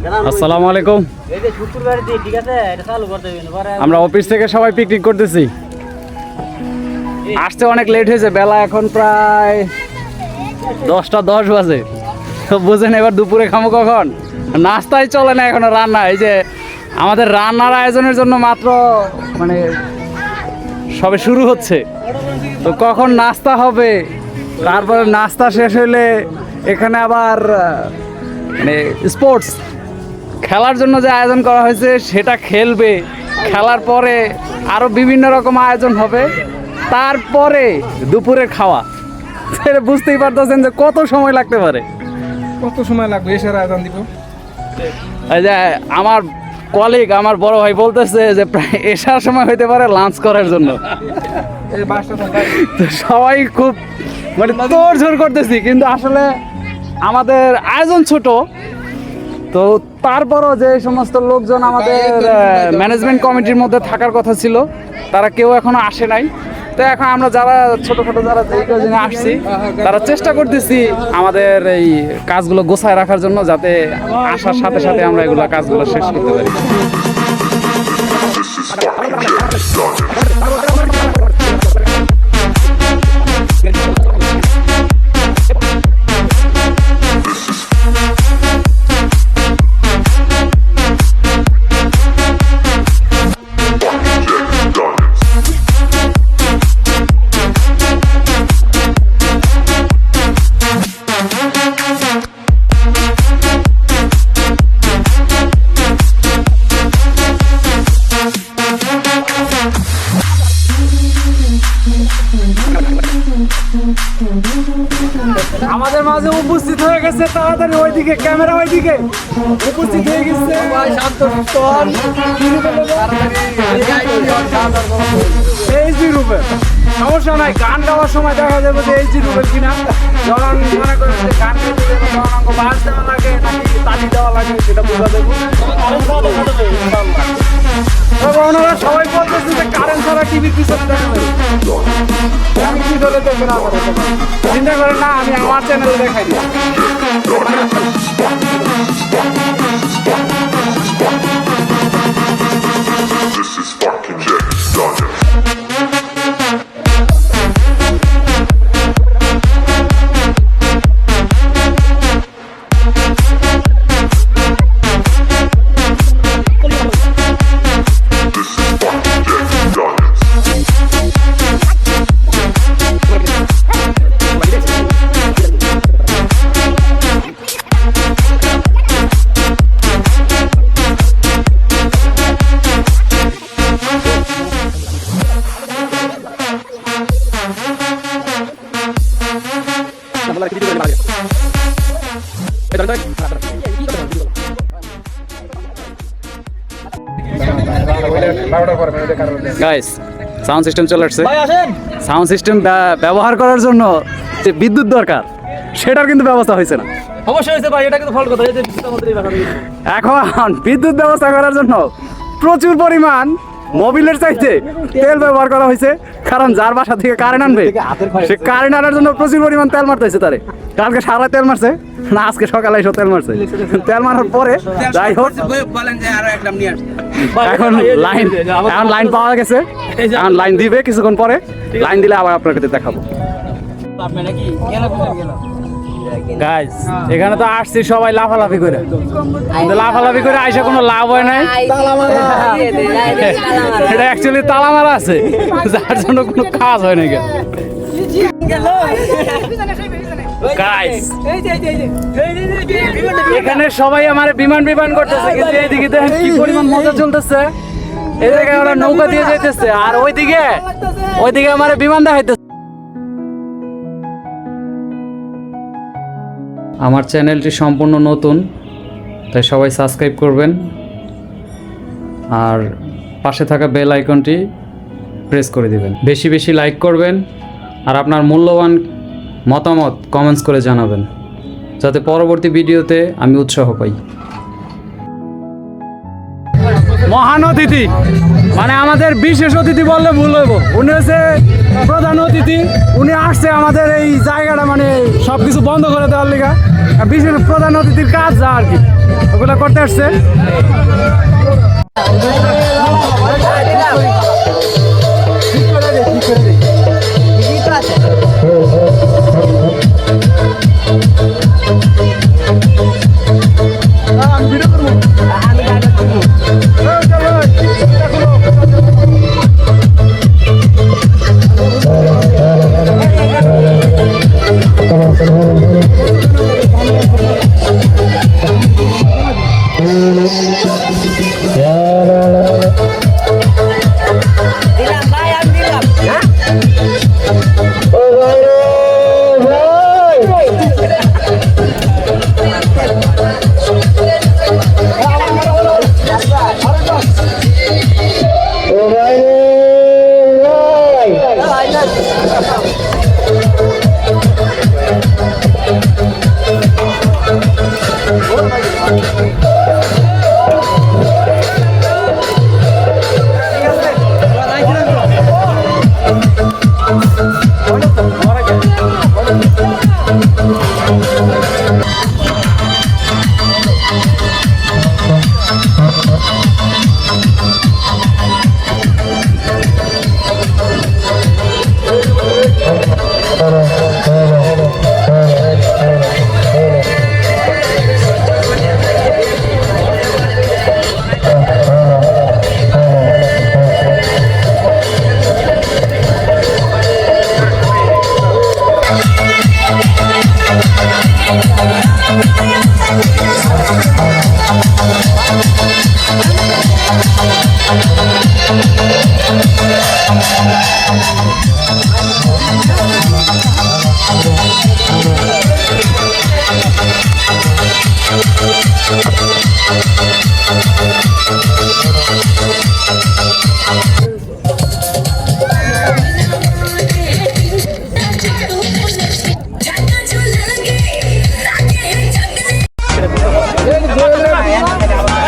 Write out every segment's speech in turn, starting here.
আসসালামু আলাইকুম। আমরা অফিস থেকে সবাই পিকনিক করতেছি। আসতে অনেক লেট হয়েছে বেলা এখন প্রায় দশটা দশ বাজে। তো বুঝেন এবার দুপুরে খামো কখন? নাস্তাই চলে না এখনও রান্না। এই যে আমাদের রান্নার আয়োজনের জন্য মাত্র মানে সবে শুরু হচ্ছে। তো কখন নাস্তা হবে? তারপরে নাস্তা শেষ হইলে এখানে আবার মানে স্পোর্টস খেলার জন্য যে আয়োজন করা হয়েছে সেটা খেলবে। খেলার পরে আরও বিভিন্ন রকম আয়োজন হবে। তারপরে দুপুরে খাওয়া। সেটা বুঝতেই পারতেছেন যে কত সময় লাগতে পারে। কত সময় লাগবে? এসে আয়োজন দিব। এই যে আমার কলিগ আমার বড় ভাই বলতেছে যে প্রায় এসার সময় হইতে পারে লাঞ্চ করার জন্য। তো সবাই খুব মানে তোড়ঝোড় করতেছি কিন্তু আসলে আমাদের আয়োজন ছোট। তো তারপরও যে সমস্ত লোকজন আমাদের ম্যানেজমেন্ট কমিটির মধ্যে থাকার কথা ছিল তারা কেউ এখনও আসে নাই। তো এখন আমরা যারা ছোটোখাটো যারা যেই কদিনে আসছি তারা চেষ্টা করতেছি আমাদের এই কাজগুলো গোছায় রাখার জন্য যাতে আসার সাথে সাথে আমরা এগুলো কাজগুলো শেষ করতে পারি। আমাদের মাঝে উপস্থিত হয়ে গেছে তাড়াতাড়ি ওইদিকে ক্যামেরা ওইদিকে। উপস্থিত হয়ে গেছে। এইচডি রূপে। সমস্যা নাই গান গাওয়ার সময় দেখা যাবে যে এইচডি রূপে কিনা। যখন মনে করেন যে গান গাইতে যাবে তখন আমাকে বাস দেওয়া তালি দেওয়া লাগে সেটা বোঝা তবে ওনারা সবাই বলতেছে যে কারেন্ট ছাড়া টিভির পিছনে দেখা আমি কি ধরে দেখবে না চিন্তা করেন না আমি আমার চ্যানেলে দেখাই দিই গাইস সাউন্ড সিস্টেম চলে আসছে। ভাই আসেন। সাউন্ড সিস্টেম ব্যবহার করার জন্য যে বিদ্যুৎ দরকার সেটার কিন্তু ব্যবস্থা হয়েছে না। অবশ্যই হয়েছে ভাই এটা কিন্তু ফল কথা এখন বিদ্যুৎ ব্যবস্থা করার জন্য প্রচুর পরিমাণ মোবিলের চাইতে তেল ব্যবহার করা হয়েছে, কারণ যার বাসা থেকে কারেন্ট আনবে, সে কারেন্ট আনার জন্য প্রচুর পরিমাণ তেল মারতেছে তারে। কালকে সারা তেল মারছে, না, আজকে সকালে এসে তেল মারছে। তেল মারার পরে, যাই হোক, এখন লাইন এখন লাইন পাওয়া গেছে। এখন লাইন দিবে কিছুক্ষণ পরে। লাইন দিলে আবার আপনাকে দেখাবো। গাইস এখানে তো আসছি সবাই লাফালাফি করে। লাফালাফি করে আইসা কোনো লাভ হয় নাই। এটা অ্যাকচুয়ালি তালা মারা আছে। যার জন্য কোনো কাজ হয় না গাইস এখানে সবাই আমার বিমান বিমান করতেছে। কিন্তু এইদিকে দেখেন কি পরিমাণ মজা চলতেছে। এদিকে ওরা নৌকা দিয়ে যাইতেছে। আর ওইদিকে ওইদিকে আমার বিমান দেখাইতেছে। আমার চ্যানেলটি সম্পূর্ণ নতুন, তাই সবাই সাবস্ক্রাইব করবেন। আর পাশে থাকা বেল আইকনটি প্রেস করে দিবেন। বেশি বেশি লাইক করবেন আর আপনার মূল্যবান মতামত কমেন্টস করে জানাবেন, যাতে পরবর্তী ভিডিওতে আমি উৎসাহ পাই। মহান অতিথি। মানে আমাদের বিশেষ অতিথি বললে ভুল হইব। উনি হচ্ছে প্রধান অতিথি। উনি আসছে আমাদের এই জায়গাটা মানে সব কিছু বন্ধ করে দেওয়ার লিগা। বিশেষ প্রধান অতিথির কাজ যা আর কি। ওগুলো করতে আসছে। All right.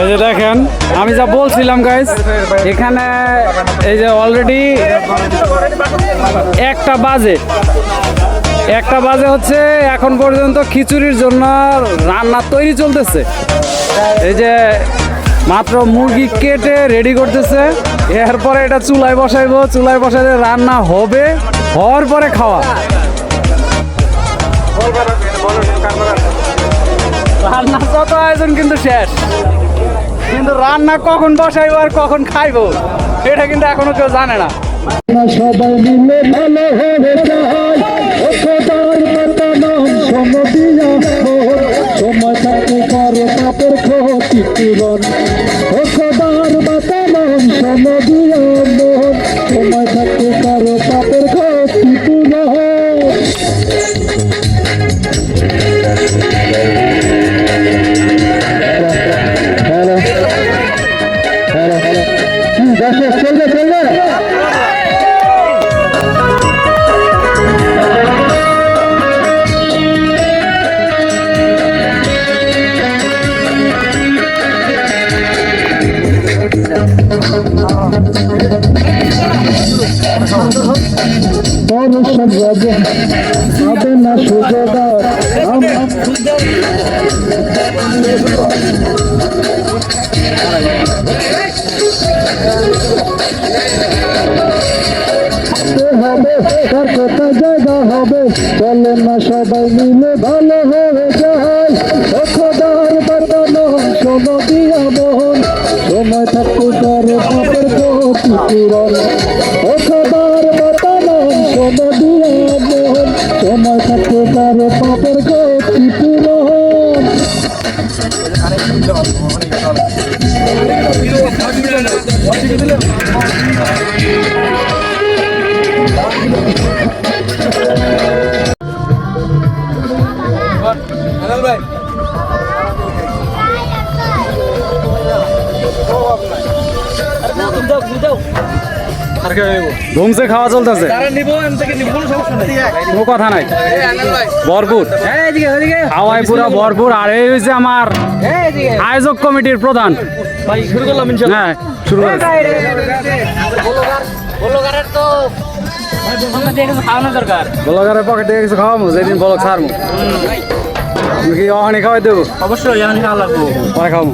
এই যে দেখেন, আমি যা বলছিলাম গাইজ এখানে এই যে অলরেডি একটা বাজে। একটা বাজে হচ্ছে এখন পর্যন্ত খিচুড়ির জন্য রান্না তৈরি চলতেছে। এই যে মাত্র মুরগি কেটে রেডি করতেছে। এরপরে এটা চুলায় বসাইবো, চুলায় বসাইলে রান্না হবে, হওয়ার পরে খাওয়া। রান্না যত আয়োজন কিন্তু শেষ। কিন্তু রান্না কখন বসাইবো আর কখন খাইবো, এটা কিন্তু এখনও কেউ জানে না। সবাই মিলে ভালো সময় থাকে কারও পাপের ক্ষতি পূরণ চলবে চলবে পরশন রাজে হবে না সুযোগার আম- হবে তার কথা জায়গা হবে। চলে না সবাই মিলে ভালো হয়ে যায়। খোদার বাতানো শোনো দিয়া মোহন সময় থাকতে পারে পাপের গতি পূরণ। ও খোদার বাতানো শোনো দিয়া মোহন সময় থাকতে পারে পাপের গতি পূরণ। ধুমসে খাওয়া চলতেছে। কোনো কথা নাই। ভরপুর। হাওয়াই পুরা ভরপুর আর এই হচ্ছে আমার আয়োজক কমিটির প্রধান। হ্যাঁ শুরু করেছে খাওয়ানো দরকার। ব্লগারের পকেটে কিছু খাওয়াবো যেদিন ব্লগ ছাড়বো তুমি কি অহানি খাওয়াই দেবো? অবশ্যই আমি খাওয়া লাগবো। পরে খাব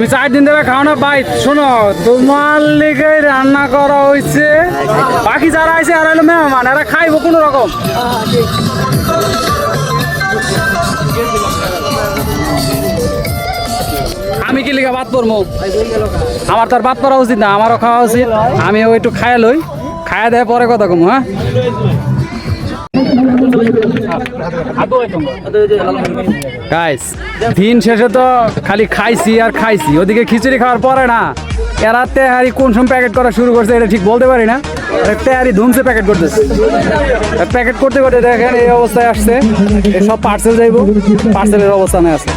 তুমি চার দিন ধরে খাও না, ভাই। শোনো, তোমার লিগে রান্না করা হয়েছে বাকি যারা আছে আর হলো মেহমান, এরা খাইবো কোনো রকম। আমি কি লিখে বাদ পড়ব আমার তার বাদ পড়া উচিত না, আমারও খাওয়া উচিত। আমি ওই একটু খায়া লই। খায়া দেয় পরে কথা কম হ্যাঁ? গাইস দিন শেষে তো খালি খাইছি আর খাইছি। ওদিকে খিচুড়ি খাওয়ার পরে না, এরা তেহারি কোন সময় প্যাকেট করা শুরু করছে এটা ঠিক বলতে পারি না। তেহারি ধুমসে প্যাকেট করতেছে। প্যাকেট করতে করতে দেখেন এই অবস্থায় আসছে। সব পার্সেল যাইব। পার্সেলের অবস্থানে আছে।